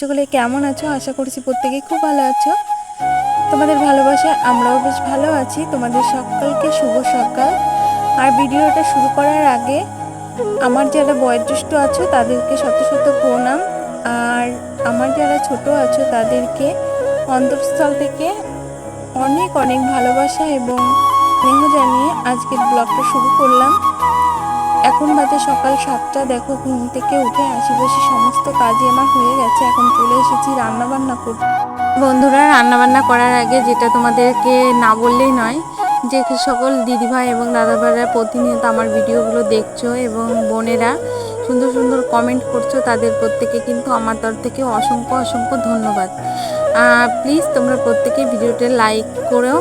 সকলে কেমন আছো? আশা করছি প্রত্যেকেই খুব ভালো আছো। তোমাদের ভালোবাসায় আমরাও বেশ ভালো আছি। তোমাদের সকলকে শুভ সকাল। আর ভিডিওটা শুরু করার আগে, আমার যারা বয়োজ্যেষ্ঠ আছো, তাদেরকে শত শত প্রণাম। আর আমার যারা ছোট আছো, তাদেরকে অন্তঃস্থল থেকে অনেক অনেক ভালোবাসা এবং স্নেহ জানিয়ে আজকের ব্লগটা শুরু করলাম। এখন বাজে সকাল সাতটা, দেখো ঘুম থেকে উঠে আশেপাশে সমস্ত কাজই আমার হয়ে গেছে, এখন চলে এসেছি রান্নাবান্না করতে। বন্ধুরা, রান্নাবান্না করার আগে যেটা তোমাদেরকে না বললেই নয়, যে সকল দিদিভাই এবং দাদাভাইরা প্রতিনিয়ত আমার ভিডিওগুলো দেখছ এবং বোনেরা সুন্দর সুন্দর কমেন্ট করছ, তাদের প্রত্যেকে কিন্তু আমার তরফ থেকে অসংখ্য অসংখ্য ধন্যবাদ। প্লিজ তোমরা প্রত্যেকে ভিডিওটা লাইক করো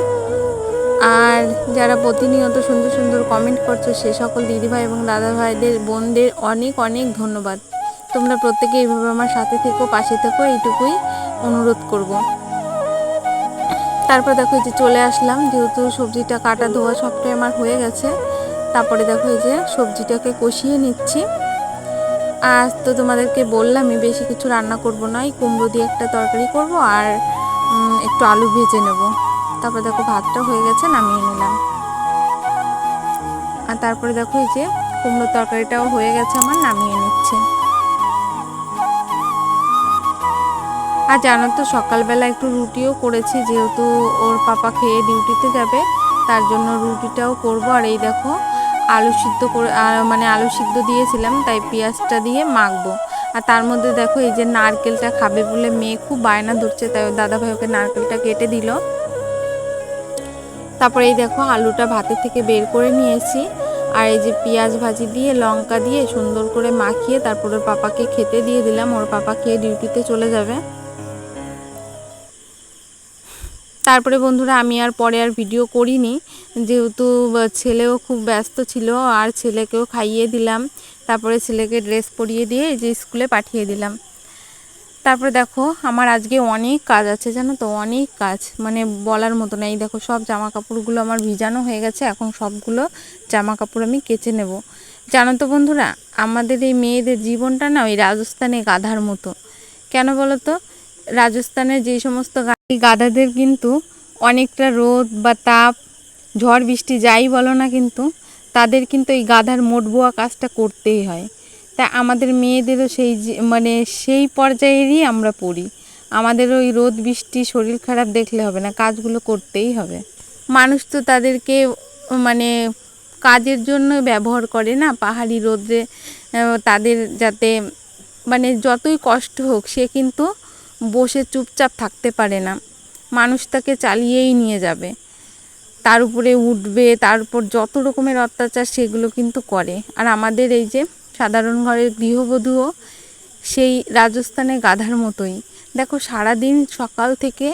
আর যারা প্রতিনিয়ত সুন্দর সুন্দর কমেন্ট করছ, সে সকল দিদিভাই এবং দাদা ভাইদের বোনদের অনেক অনেক ধন্যবাদ। তোমরা প্রত্যেকে এইভাবে আমার সাথে থেকো, পাশে থেকো, এইটুকুই অনুরোধ করব। তারপর দেখো এই যে চলে আসলাম, যেহেতু সবজিটা কাটা ধোয়া সবটাই আমার হয়ে গেছে, তারপরে দেখো এই যে সবজিটাকে কষিয়ে নিচ্ছি। আজ তো তোমাদেরকে বললামই বেশি কিছু রান্না করব না, এই কুমড়ো দিয়ে একটা তরকারি করব আর একটু আলু ভেজে নেব। তারপর দেখো ভাতটা হয়ে গেছে, নামিয়ে নিলাম। আর তারপরে দেখো এই যে কুমড়ো তরকারিটাও হয়ে গেছে আমার, নামিয়ে নিচ্ছে। আর জানো তো, সকালবেলা একটু রুটিও করেছি, যেহেতু ওর পাপা খেয়ে ডিউটিতে যাবে, তার জন্য রুটিটাও করব। আর এই দেখো, আলু সিদ্ধ করে মানে আলু সিদ্ধ দিয়েছিলাম, তাই পেঁয়াজটা দিয়ে মাখবো। আর তার মধ্যে দেখো, এই যে নারকেলটা খাবে বলে মেয়ে খুব বায়না ধরছে, তাই ওর দাদা ভাই ওকে নারকেলটা কেটে দিল। তারপরে এই দেখো আলুটা ভাতের থেকে বের করে নিয়েছি। আর এই যে পেঁয়াজ ভাজি দিয়ে, লঙ্কা দিয়ে সুন্দর করে মাখিয়ে তারপর ওর পাপাকে খেতে দিয়ে দিলাম। ওর পাপা খেয়ে ডিউটিতে চলে যাবে। তারপরে বন্ধুরা, আমি আর পরে আর ভিডিও করিনি। যেহেতু ছেলেও খুব ব্যস্ত ছিল, আর ছেলেকেও খাইয়ে দিলাম। তারপরে ছেলেকে ড্রেস পরিয়ে দিয়ে যে স্কুলে পাঠিয়ে দিলাম। তারপরে দেখো, আমার আজকে অনেক কাজ আছে, জানো তো? অনেক কাজ মানে বলার মতো না এই দেখো, সব জামা কাপড়গুলো আমার ভিজানো হয়ে গেছে, এখন সবগুলো জামা কাপড় আমি কেচে নেব। জানো তো বন্ধুরা, আমাদের এই মেয়েদের জীবনটা না ওই রাজস্থানে গাধার মতো। কেন বলো তো রাজস্থানের যে সমস্ত গাধাদের কিন্তু অনেকটা রোদ বা তাপ, ঝড় বৃষ্টি, যাই বলো না কিন্তু, তাদের কিন্তু এই গাধার মোট বোয়া কাজটা করতেই হয়। তা আমাদের মেয়েদেরও সেই মানে সেই পর্যায়েরই আমরা পড়ি। আমাদের ওই রোদ, বৃষ্টি, শরীর খারাপ দেখলে হবে না, কাজগুলো করতেই হবে। মানুষ তো তাদেরকে মানে কাজের জন্য ব্যবহার করে না, পাহাড়ি রোদে তাদের যাতে মানে যতই কষ্ট হোক, সে কিন্তু বসে চুপচাপ থাকতে পারে না। মানুষ তাকে চালিয়েই নিয়ে যাবে। তার উপরে উঠবে, তার উপর যত রকমের অত্যাচার সেগুলো কিন্তু করে। আর আমাদের এই যে সাধারণ ঘরের গৃহবধূও সেই রাজস্থানে গাধার মতোই। দেখো, সারাদিন সকাল থেকে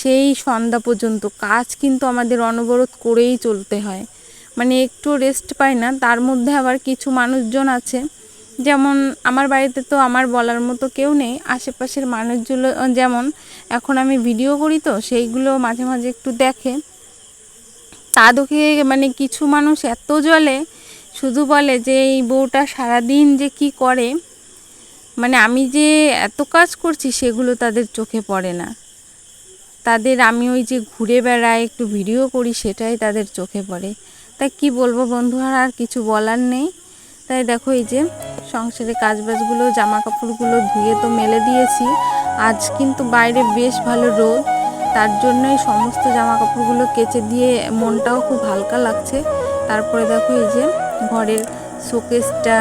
সেই সন্ধ্যা পর্যন্ত কাজ কিন্তু আমাদের অনবরত করেই চলতে হয়। মানে একটু রেস্ট পায় না, তার মধ্যে আবার কিছু মানুষজন আছে। যেমন আমার বাড়িতে তো আমার বলার মতো কেউ নেই, আশেপাশের মানুষগুলো যেমন এখন আমি ভিডিও করি তো, সেইগুলো মাঝে মাঝে একটু দেখে। তা দেখে মানে কিছু মানুষ এত জলে শুধু বলে যে এই বউটা সারাদিন যে কি করে মানে আমি যে এত কাজ করছি সেগুলো তাদের চোখে পড়ে না। তাদের আমি ওই যে ঘুরে বেড়াই, একটু ভিডিও করি, সেটাই তাদের চোখে পড়ে। তাই কি বলব বন্ধুরা আর কিছু বলার নেই। তাই দেখো এই যে সংসারে কাজবাজগুলো জামা কাপড়গুলো ধুয়ে তো মেলে দিয়েছি। আজ কিন্তু বাইরে বেশ ভালো রোদ, তার জন্যই সমস্ত জামা কাপড়গুলো কেচে দিয়ে মনটাও খুব হালকা লাগছে। তারপরে দেখো এই যে ঘরের শোকেসটা,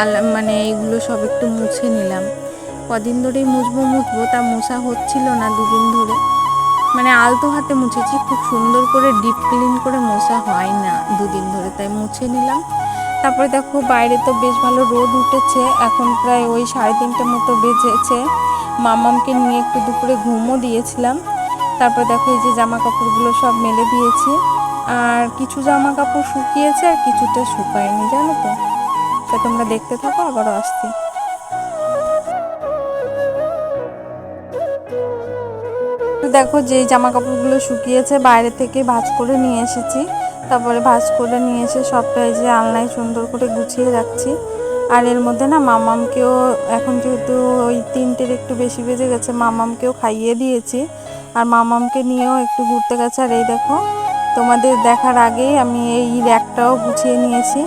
আলা মানে এইগুলো সব একটু মুছে নিলাম। কদিন ধরেই মুছবো মুছবো, তা মোছা হচ্ছিল না দুদিন ধরে। মানে আলতো হাতে মুছেছি, খুব সুন্দর করে ডিপ ক্লিন করে মোছা হয় না দুদিন ধরে, তাই মুছে নিলাম। তারপরে দেখো বাইরে তো বেশ ভালো রোদ উঠেছে, এখন প্রায় ওই সাড়ে তিনটে মতো বেজেছে। মামামকে নিয়ে একটু দুপুরে ঘুমও দিয়েছিলাম। তারপরে দেখো এই যে জামা কাপড়গুলো সব মেলে দিয়েছি। আর কিছু জামা কাপড় শুকিয়েছে আর কিছুটা শুকায়নি, জানো তো? তা তোমরা দেখতে থাকো, আবারও আসছি। দেখো যে জামা কাপড়গুলো শুকিয়েছে, বাইরে থেকে ভাজ করে নিয়ে এসেছি। তারপরে ভাজ করে নিয়ে এসে সবটা এই যে আলনায় সুন্দর করে গুছিয়ে রাখছি। আর এর মধ্যে না মামামকেও এখন যেহেতু ওই তিনটের একটু বেশি বেজে গেছে, মামামকেও খাইয়ে দিয়েছি। আর মামামকে নিয়েও একটু ঘুরতে গেছে। আর এই দেখো তোমাদের দেখার আগেই আমি এই র্যাকটাও গুছিয়ে নিয়েছি।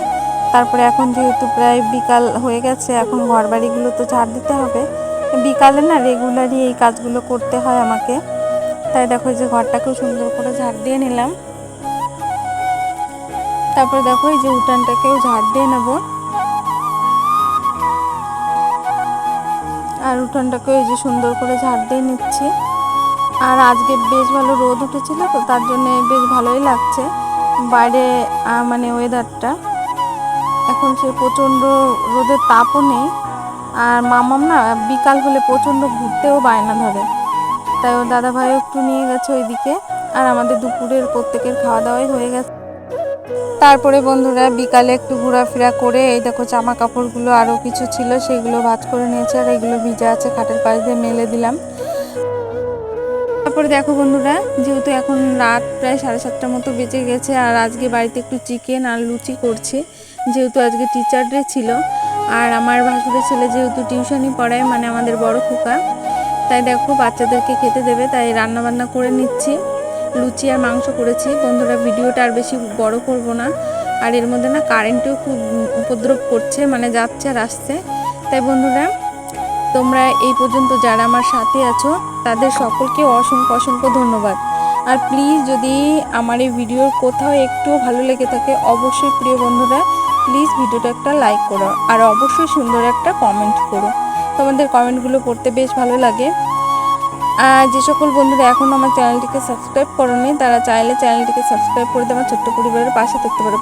তারপরে এখন যেহেতু প্রায় বিকাল হয়ে গেছে, এখন ঘর বাড়িগুলো তো ঝাড় দিতে হবে। বিকালে না রেগুলারই এই কাজগুলো করতে হয় আমাকে। তাই দেখো যে ঘরটাকেও সুন্দর করে ঝাড় দিয়ে নিলাম। তারপরে দেখো যে উঠানটাকেও ঝাড় দিয়ে নেব। আর উঠানটাকেও এই যে সুন্দর করে ঝাড় দিয়ে নিচ্ছি। আর আজকে বেশ ভালো রোদ উঠেছিল তো তার জন্যে বেশ ভালোই লাগছে। বাইরে মানে ওয়েদারটা এখন সে প্রচণ্ড রোদের তাপও নেই। আর মামাম না, বিকাল হলে প্রচণ্ড ঘুরতেও বায়না ধরে। তাই ওর দাদা ভাইও একটু নিয়ে গেছে ওইদিকে। আর আমাদের দুপুরের প্রত্যেকের খাওয়া দাওয়াই হয়ে গেছে। তারপরে বন্ধুরা বিকালে একটু ঘোরাফেরা করে এই দেখো জামা কাপড়গুলো আরও কিছু ছিল, সেগুলো ভাজ করে নিয়েছে আর এগুলো ভিজা আছে, খাটের পাশ দিয়ে মেলে দিলাম। তারপরে দেখো বন্ধুরা, যেহেতু এখন রাত প্রায় সাড়ে সাতটার মতো বেঁচে গেছে, আর আজকে বাড়িতে একটু চিকেন আর লুচি করছে, যেহেতু আজকে টিচার ডে ছিল, আর আমার ভাসুরের ছেলে যেহেতু টিউশনই পড়ায় মানে আমাদের বড় খোকা, তাই দেখো বাচ্চাদেরকে খেতে দেবে, তাই রান্না বান্না করে নিচ্ছি, লুচি আর মাংস করেছি। বন্ধুরা, ভিডিওটা আর বেশি বড় করব না, আর এর মধ্যে না কারেন্টও খুব উপদ্রব করছে মানে যাচ্ছে আর আসছে। তাই বন্ধুরা তোমরা এই পর্যন্ত যারা আমার সাথে আছো, তাদের সকলকে অসংখ্য অসংখ্য ধন্যবাদ। আর প্লিজ যদি আমার এই ভিডিওর কোথাও একটুও ভালো লেগে থাকে, অবশ্যই প্রিয় বন্ধুরা প্লিজ ভিডিওটা একটা লাইক করো। আর অবশ্যই সুন্দর একটা কমেন্ট করো। তোমাদের কমেন্টগুলো পড়তে বেশ ভালো লাগে। আর যে সকল বন্ধুরা এখন আমার চ্যানেলটিকে সাবস্ক্রাইব করনি, তারা চাইলে চ্যানেলটিকে সাবস্ক্রাইব করে আমার ছোট্ট পরিবারের পাশে থাকতে পারো।